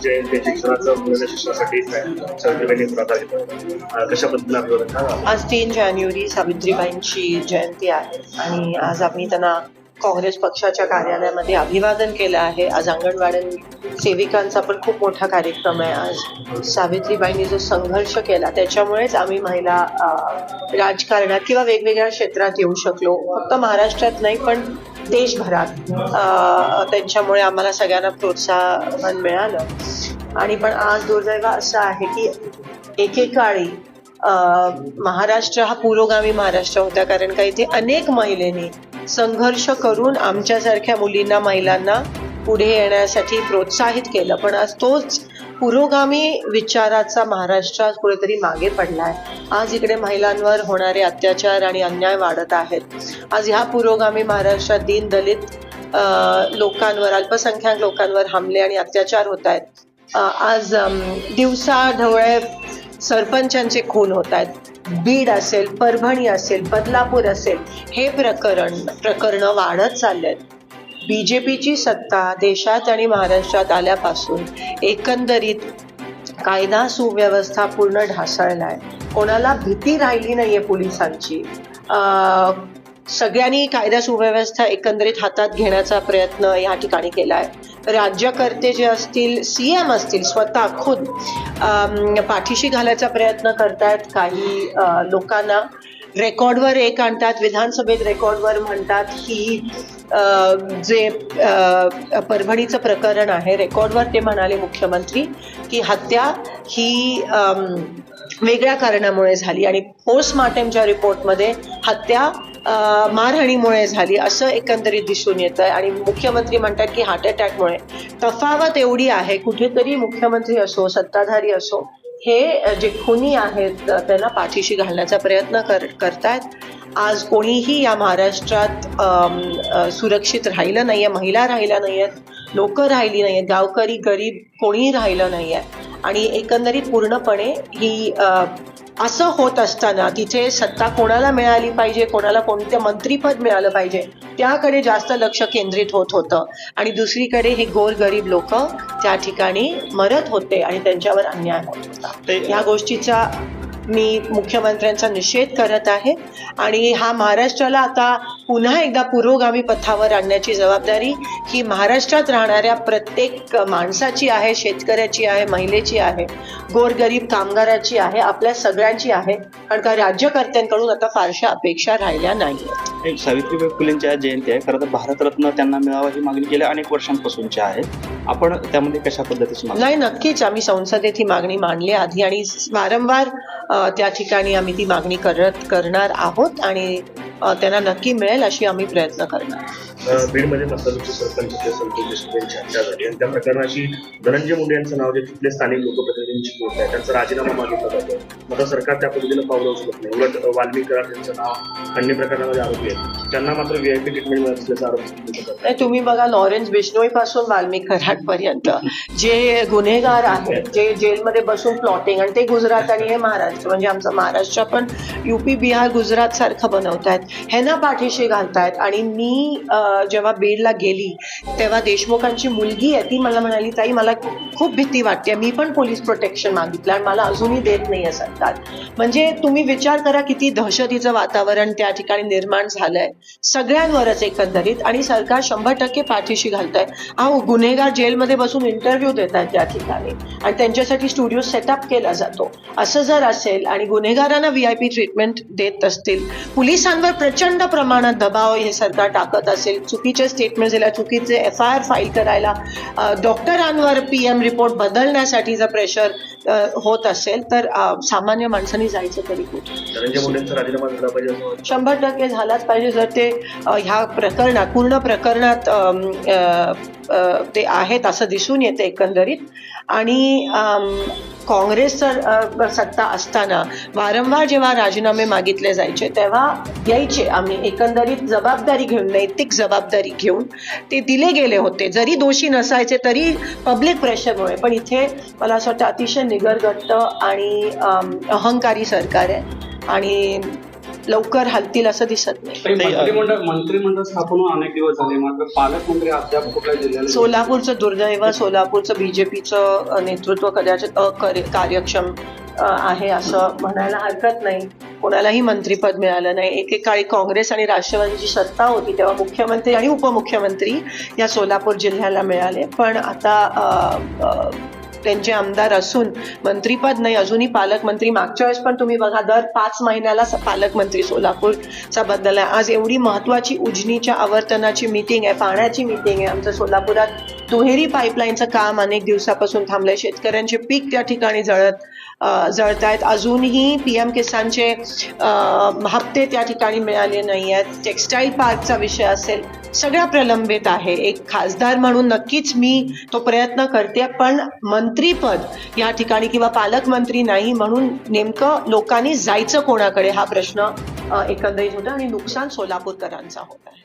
महाराष्ट्राची शिक्षणाचं मुलांच्या शिक्षणासाठी सावित्रीबाईंनी पुढाकार घेतला कशा पद्धतीने आज तीन जानेवारी सावित्रीबाईंची जयंती आहे आणि आज आम्ही त्यांना काँग्रेस पक्षाच्या कार्यालयामध्ये अभिवादन केलं आहे. आज अंगणवाडी सेविकांचा पण खूप मोठा कार्यक्रम आहे. आज सावित्रीबाईंनी जो संघर्ष केला त्याच्यामुळेच आम्ही महिला राजकारणात किंवा वेगवेगळ्या क्षेत्रात येऊ शकलो. फक्त महाराष्ट्रात नाही पण देशभरात त्यांच्यामुळे आम्हाला सगळ्यांना प्रोत्साहन मिळालं. आणि पण आज दुर्दैव असं आहे की एकेकाळी महाराष्ट्र हा पुरोगामी महाराष्ट्र होता. कारण का इथे अनेक महिलेनी संघर्ष करून आमच्यासारख्या मुलींना महिलांना पुढे येण्यासाठी प्रोत्साहित केलं. पण आज तोच पुरोगामी विचाराचा महाराष्ट्र आज कुठेतरी मागे पडला आहे आज इकडे महिलांवर होणारे अत्याचार आणि अन्याय वाढत आहेत. आज ह्या पुरोगामी महाराष्ट्रात दीन दलित लोकांवर अल्पसंख्याक लोकांवर हमले आणि अत्याचार होत आहेत. आज दिवसा ढवळे सरपंचांचे खून होत आहेत. बीड असेल परभणी असेल बदलापूर असेल हे प्रकरण प्रकरणं वाढत चालली बी जे पीची सत्ता देशात आणि महाराष्ट्रात आल्यापासून एकंदरीत कायदा सुव्यवस्था पूर्ण ढासळला आहे कोणाला भीती राहिली नाहीये पोलिसांची. सगळ्यांनी कायदा सुव्यवस्था एकंदरीत हातात घेण्याचा प्रयत्न या ठिकाणी केलाय. राज्यकर्ते जे असतील सी एम असतील स्वतः खुद पाठीशी घालायचा प्रयत्न करतायत काही लोकांना रेकॉर्डवर एक आणतात विधानसभेत रेकॉर्डवर म्हणतात की जे परभणीचं प्रकरण आहे रेकॉर्डवर ते म्हणाले मुख्यमंत्री की हत्या ही वेगळ्या कारणामुळे झाली. आणि पोस्टमार्टमच्या रिपोर्टमध्ये हत्या मारहाणीमुळे झाली असं एकंदरीत दिसून येत आहे आणि मुख्यमंत्री म्हणतात की हार्ट अटॅकमुळे तफावत एवढी आहे कुठेतरी मुख्यमंत्री असो सत्ताधारी असो हे जे खुनी आहेत त्यांना पाठीशी घालण्याचा प्रयत्न कर करतायत. आज कोणीही या महाराष्ट्रात सुरक्षित राहिलं नाहीये महिला राहिल्या नाहीयेत लोक राहिली नाहीयेत गावकरी गरीब कोणीही राहिलं नाहीये. आणि एकंदरीत पूर्णपणे ही असं होत असताना तिथे सत्ता कोणाला मिळाली पाहिजे कोणाला कोणतं मंत्रीपद मिळालं पाहिजे त्याकडे जास्त लक्ष केंद्रित होत होतं. आणि दुसरीकडे हे गोरगरीब लोक त्या ठिकाणी मरत होते आणि त्यांच्यावर अन्याय होत होता. ते- या गोष्टीचा मी मुख्यमंत्र्यांचा निषेध करत आहे. आणि हा महाराष्ट्राला आता पुन्हा एकदा पुरोगामी पथावर आणण्याची जबाबदारी ही महाराष्ट्रात राहणाऱ्या प्रत्येक माणसाची आहे शेतकऱ्याची आहे महिलेची आहे गोरगरीब कामगाराची आहे आपल्या सगळ्यांची आहे. कारण का राज्यकर्त्यांकडून आता फारशा अपेक्षा राहिल्या एक सावित्रीबाई फुलेंची आज जयंती आहे. खरं तर भारतरत्न त्यांना मिळावा ही मागणी गेल्या अनेक वर्षांपासूनची आहे. आपण त्यामध्ये कशा पद्धतीची नाही नक्कीच. आम्ही संसदेत ही मागणी मांडली आधी आणि वारंवार त्या ठिकाणी आम्ही ती मागणी करत करणार आहोत आणि त्यांना नक्की मिळेल अशी आम्ही प्रयत्न करणार. बीडमध्ये मतदारांचे सरपंच झाली आणि त्या प्रकरणाशी धनंजय मुंडे यांचं नाव जे तिथले स्थानिक लोकप्रतिनिधींची गोष्ट आहे त्यांचा राजीनामा मागितला जातो मात्र सरकार त्या पद्धतीनं पावलं उचलत नाही. उलट अं, वाल्मिक कराड यांचं नाव खंडणी प्रकरणामध्ये आरोपी आहे त्यांना मात्र व्हीआयपी ट्रीटमेंट मिळत असल्याचा आरोप तुम्ही बघा लॉरेन्स बिश्नोई पासून वाल्मिक कराड पर्यंत जे गुन्हेगार आहेत जे जेलमध्ये बसून प्लॉटिंग आणि ते गुजरात आणि हे महाराष्ट्र म्हणजे आमचा महाराष्ट्र पण युपी बिहार गुजरात सारखं बनवतायत. ह्यांना पाठीशी घालतायत. आणि मी जेव्हा बीडला गेली तेव्हा देशमुखांची मुलगी आहे ती मला म्हणाली ताई मला खूप भीती वाटते मी पण पोलीस प्रोटेक्शन मागितलं आणि मला अजूनही देत नाही सरकार. म्हणजे तुम्ही विचार करा किती दहशतीचं वातावरण त्या ठिकाणी निर्माण झालंय सगळ्यांवरच एकंदरीत आणि सरकार शंभर टक्के पाठीशी घालतंय. अहो गुन्हेगार जेलमध्ये बसून इंटरव्ह्यू देत आहेत त्या ठिकाणी आणि त्यांच्यासाठी स्टुडिओ सेटअप केला जातो. असं जर असेल आणि गुन्हेगारांना व्ही आय पी ट्रीटमेंट देत असतील पोलिसांवर प्रचंड प्रमाणात दबाव हे सरकार टाकत असेल चुकीचे स्टेटमेंट दिल्या चुकीचे एफ आय आर फाईल करायला. डॉक्टरांवर पी एम रिपोर्ट बदलण्यासाठी जर प्रेशर होत असेल तर सामान्य माणसांनी जायचं तरी कुठे. शंभर टक्के झालाच पाहिजे जर ते ह्या प्रकरणात पूर्ण प्रकरणात ते आहेत असं दिसून येते एकंदरीत. आणि काँग्रेस सर सत्ता असताना वारंवार जेव्हा राजीनामे मागितले जायचे तेव्हा यायचे आम्ही एकंदरीत जबाबदारी घेऊन नैतिक जबाबदारी घेऊन ते दिले गेले होते. जरी दोषी नसायचे तरी पब्लिक प्रेशरमुळे पण इथे मला असं वाटतं अतिशय निगरगट्ट आणि अहंकारी सरकार आहे. आणि लवकर हलतील असं दिसत नाही. मंत्रिमंडळ मंत्रिमंडळ स्थापन होऊन अनेक दिवस झाले. मात्र पालकमंत्री अद्याप कुठल्या सोलापूरचं दुर्दैव सोलापूरचं बीजेपीचं नेतृत्व कदाचित अकार्य- कार्यक्षम अ, आहे असं म्हणायला हरकत नाही. कोणालाही मंत्रीपद मिळालं नाही. एकेकाळी काँग्रेस आणि राष्ट्रवादीची सत्ता होती तेव्हा मुख्यमंत्री आणि उपमुख्यमंत्री या सोलापूर जिल्ह्याला मिळाले. पण आता त्यांचे आमदार असून मंत्रीपद नाही अजूनही पालकमंत्री मागच्या वेळेस पण तुम्ही बघा दर पाच महिन्याला पालकमंत्री सोलापूरचा बदल आहे. आज एवढी महत्वाची उजनीच्या आवर्तनाची मीटिंग आहे पाण्याची मीटिंग आहे. आमचं सोलापुरात दुहेरी पाईपलाईनचं काम अनेक दिवसापासून थांबलंय. शेतकऱ्यांचे पीक त्या ठिकाणी जळत जळत आहेत अजूनही पी एम किसानचे हप्ते त्या ठिकाणी मिळाले नाही आहेत टेक्स्टाईल पार्कचा विषय असेल सगळ्या प्रलंबित आहे. एक खासदार म्हणून नक्कीच मी तो प्रयत्न करते पण मंत्रीपद या ठिकाणी किंवा पालकमंत्री नाही म्हणून नेमकं लोकांनी जायचं कोणाकडे हा प्रश्न एकंदरीत होता आणि नुकसान सोलापूरकरांचा होत आहे.